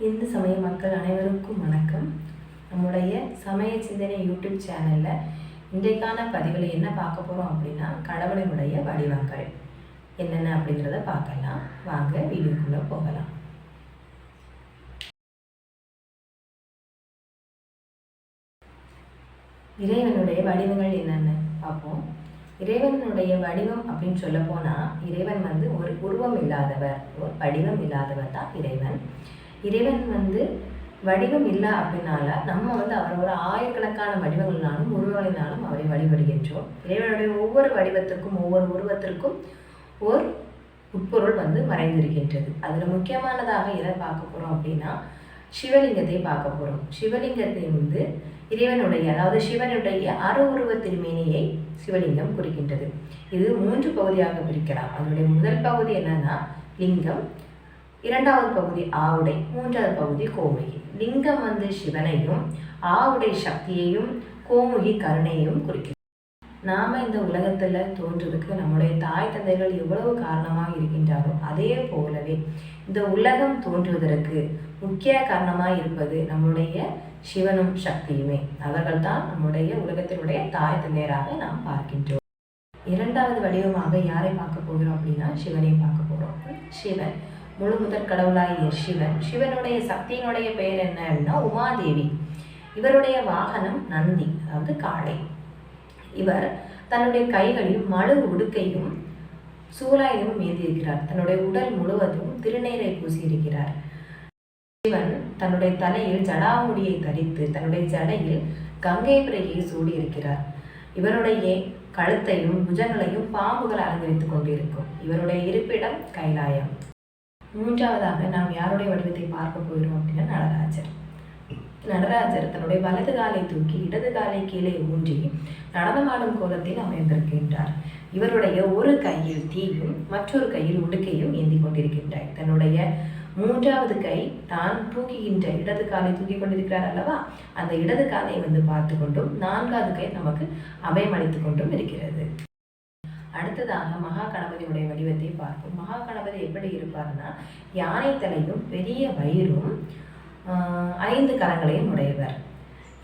இந்து சமய மக்கள் அனைவருக்கும் வணக்கம். நம்முடைய சமய சிந்தனை யூடியூப் சேனலில் இன்றைக்கான பதிவில் என்ன பார்க்க போகிறோம் அப்படின்னா கடவுளினுடைய வடிவங்கள். என்னென்ன அப்படிங்கிறத பார்க்கலாம். வாங்க வீடியோக்குள்ளே போகலாம். இறைவனுடைய வடிவங்கள் என்னென்ன பார்ப்போம். இறைவனுடைய வடிவம் அப்படின்னு சொல்ல போனால் இறைவன் வந்து ஒரு உருவம் இல்லாதவர் ஒரு வடிவம் இல்லாதவர் தான் இறைவன். இறைவன் வந்து வடிவம் இல்லை அப்படின்னால நம்ம வந்து அவரோட ஆயிரக்கணக்கான வடிவங்களாலும் உருவங்களினாலும் அவரை வழிபடுகின்றோம். இறைவனுடைய ஒவ்வொரு வடிவத்திற்கும் ஒவ்வொரு உருவத்திற்கும் ஓர் உட்பொருள் வந்து மறைந்திருக்கின்றது. அதில் முக்கியமானதாக எதை பார்க்க போகிறோம் அப்படின்னா சிவலிங்கத்தை பார்க்க போகிறோம் சிவலிங்கத்தை வந்து இறைவனுடைய அதாவது சிவனுடைய அரு உருவ திருமேனியை சிவலிங்கம் குறிக்கின்றது. இது மூன்று பகுதியாக பிரிக்கலாம். அதனுடைய முதல் பகுதி என்னன்னா லிங்கம் இரண்டாவது பகுதி ஆவுடை மூன்றாவது பகுதி கோமுகி. லிங்கம் வந்து சிவனையும் ஆவுடை சக்தியையும் கோமுகி கருணையும் குறிக்கிறது நாம இந்த உலகத்துல தோன்றதுக்கு நம்முடைய தாய் தந்தைகள் எவ்வளவு காரணமாக இருக்கின்றாரோ அதே போலவே இந்த உலகம் தோன்றுவதற்கு முக்கிய காரணமாக இருப்பது நம்முடைய சிவனும் சக்தியுமே. அவர்கள் தான் நம்முடைய உலகத்தினுடைய தாய் தந்தையராக நாம் பார்க்கின்றோம். இரண்டாவது வடிவமாக யாரை பார்க்க போகிறோம் அப்படின்னா சிவனை பார்க்க போகிறோம். சிவன். முழு முதற் கடவுளாகிய சிவன். சிவனுடைய சக்தியினுடைய பெயர் என்ன அப்படின்னா உமாதேவி. இவருடைய வாகனம் நந்தி அதாவது காளை. இவர் தன்னுடைய கைகளில் மழு உடுக்கையும் சூலாயிலும் ஏந்தியிருக்கிறார். தன்னுடைய உடல் முழுவதும் திருநீரை பூசியிருக்கிறார். சிவன் தன்னுடைய தலையில் ஜடாமுடியை தரித்து தன்னுடைய ஜடையில் கங்கை பிறையை சூடியிருக்கிறார். இவருடைய கழுத்தையும் புஜங்களையும் பாம்புகள் அலங்கரித்துக் கொண்டிருக்கும். இவருடைய இருப்பிடம் கைலாயம். மூன்றாவதாக நாம் யாருடைய வடிவத்தை பார்க்க போகிறோம் அப்படின்னா நடராஜர். நடராஜர் தன்னுடைய வலது காலை தூக்கி இடது காலை கீழே ஊன்றி நடனமாடும் கோலத்தில் அமைந்திருக்கின்றார். இவருடைய ஒரு கையில் தீயும் மற்றொரு கையில் உடுக்கையும் ஏந்தி கொண்டிருக்கின்றார் தன்னுடைய மூன்றாவது கை தான் தூக்குகின்ற இடது காலை தூக்கி கொண்டிருக்கிறார் அல்லவா? அந்த இடது காலை வந்து பார்த்து கொண்டும் நான்காவது கை நமக்கு அபயமளித்துக் கொண்டும் இருக்கிறது. அடுத்ததாக மகா கணபதியுடைய வடிவத்தை பார்ப்போம். மகா கணபதி எப்படி இருப்பார்னா யானை தலையும் பெரிய வயிறும் ஐந்து கரங்களையும் உடையவர்.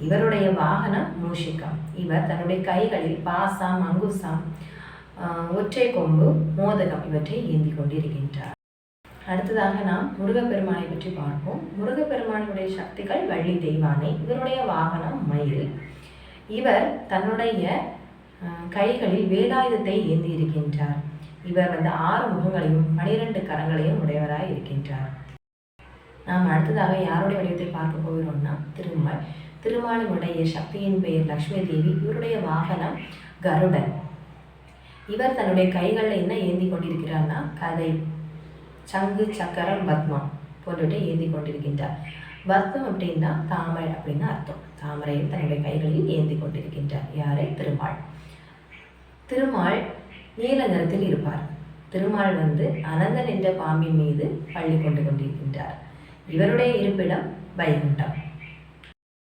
இவருடைய வாகனம் மூஷிகம். இவர் தன்னுடைய கைகளில் பாசம் அங்குசம் ஒற்றை கொம்பு மோதகம் இவற்றை ஏந்தி கொண்டிருக்கின்றார். அடுத்ததாக நாம் முருகப்பெருமானை பற்றி பார்ப்போம். முருகப்பெருமானுடைய சக்திகள் வள்ளி தெய்வானை இவருடைய வாகனம் மயில். இவர் தன்னுடைய கைகளில் வேலாயுதத்தை ஏந்தி இருக்கின்றார் இவர் வந்து ஆறு முகங்களையும் பனிரெண்டு கரங்களையும் உடையவராய் இருக்கின்றார். நாம் அடுத்ததாக யாருடைய வடிவத்தை பார்க்க போகிறோம்னா திருமால். திருமாலினுடைய சக்தியின் பெயர் லக்ஷ்மி தேவி இவருடைய வாகனம் கருடன். இவர் தன்னுடைய கைகளில் என்ன ஏந்தி கொண்டிருக்கிறார்னா கதை. சங்கு சக்கரம் பத்மம் போன்றவற்றை ஏந்தி கொண்டிருக்கின்றார். பத்மம் அப்படின்னா தாமரை அப்படின்னு அர்த்தம். தாமரையும் தன்னுடைய கைகளில் ஏந்தி கொண்டிருக்கின்றார். யாரை? திருமால். திருமால் நீல நிறத்தில் இருப்பார். திருமால் வந்து அனந்தன் என்ற பாம்பின் மீது பள்ளி கொண்டு கொண்டிருக்கின்றார். இவருடைய இருப்பிடம் வைகுண்டம்.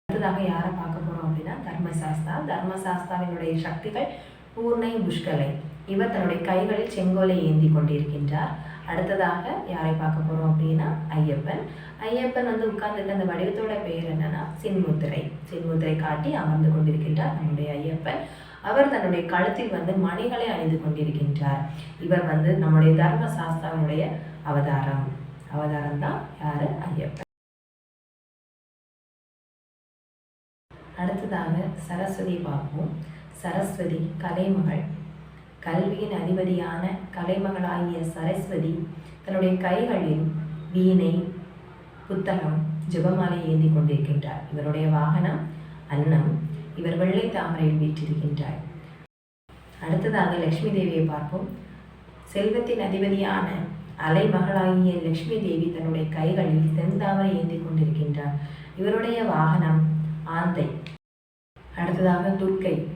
அடுத்ததாக யாரை பார்க்க போறோம் அப்படின்னா தர்மசாஸ்தா. தர்மசாஸ்தாவினுடைய சக்திகள் பூர்ணை புஷ்கலை. இவர் தன்னுடைய கைகளில் செங்கோலை ஏந்தி கொண்டிருக்கின்றார். அடுத்ததாக யாரை பார்க்க போகிறோம் அப்படின்னா ஐயப்பன். ஐயப்பன் வந்து உட்கார்ந்துருக்க அந்த வடிவத்தோட பெயர் என்னன்னா சின்முத்திரை. சின்முத்திரை காட்டி அமர்ந்து கொண்டிருக்கின்றார் நம்முடைய ஐயப்பன். அவர் தன்னுடைய கழுத்தில் வந்து மணிகளை அணிந்து கொண்டிருக்கின்றார். இவர் வந்து நம்முடைய தர்ம சாஸ்தாவினுடைய அவதாரம். அவதாரம் தான் யாரு? ஐயப்பன். அடுத்ததாக சரஸ்வதி பார்ப்போம். சரஸ்வதி கலைமகள். கல்வியின் அதிபதியான கலைமகளாகிய சரஸ்வதி தன்னுடைய கைகளில் வீணை புத்தகம் ஜெபமாலை ஏந்தி கொண்டிருக்கின்றார். இவருடைய வாகனம் அன்னம். இவர் வெள்ளை தாமரையில் வீற்றிருக்கின்றார். அடுத்ததாக லக்ஷ்மி தேவியை பார்ப்போம். செல்வத்தின் அதிபதியான அலைமகளாகிய லக்ஷ்மி தேவி தன்னுடைய கைகளில் செந்தாமரை ஏந்தி கொண்டிருக்கின்றார். இவருடைய வாகனம் ஆந்தை. அடுத்ததாக துர்க்கை.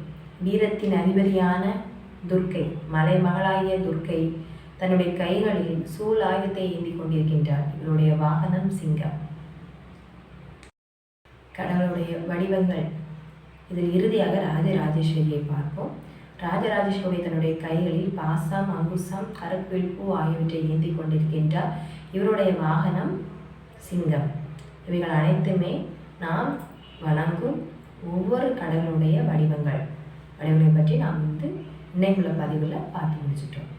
வீரத்தின் அதிபதியான துர்க்கை மலை மகளாகிய துர்க்கை தன்னுடைய கைகளில் சூல் ஆயுதத்தை ஏந்தி கொண்டிருக்கின்றார். இவருடைய வாகனம் சிங்கம். கடவுளுடைய வடிவங்கள் இதில் இறுதியாக ராஜராஜேஸ்வரியை பார்ப்போம். ராஜராஜேஸ்வரி தன்னுடைய கைகளில் பாசம் அங்குசம் கருப்பில் பூ ஆகியவற்றை ஏந்தி கொண்டிருக்கின்றார். இவருடைய வாகனம் சிங்கம். இவைகள் அனைத்துமே நாம் வழங்கும் ஒவ்வொரு கடவுளுடைய வடிவங்கள். வடிவங்களை பற்றி நாம் வந்து இன்னைக்குள்ள பதிவில் பார்த்து முடிச்சிட்டோம்.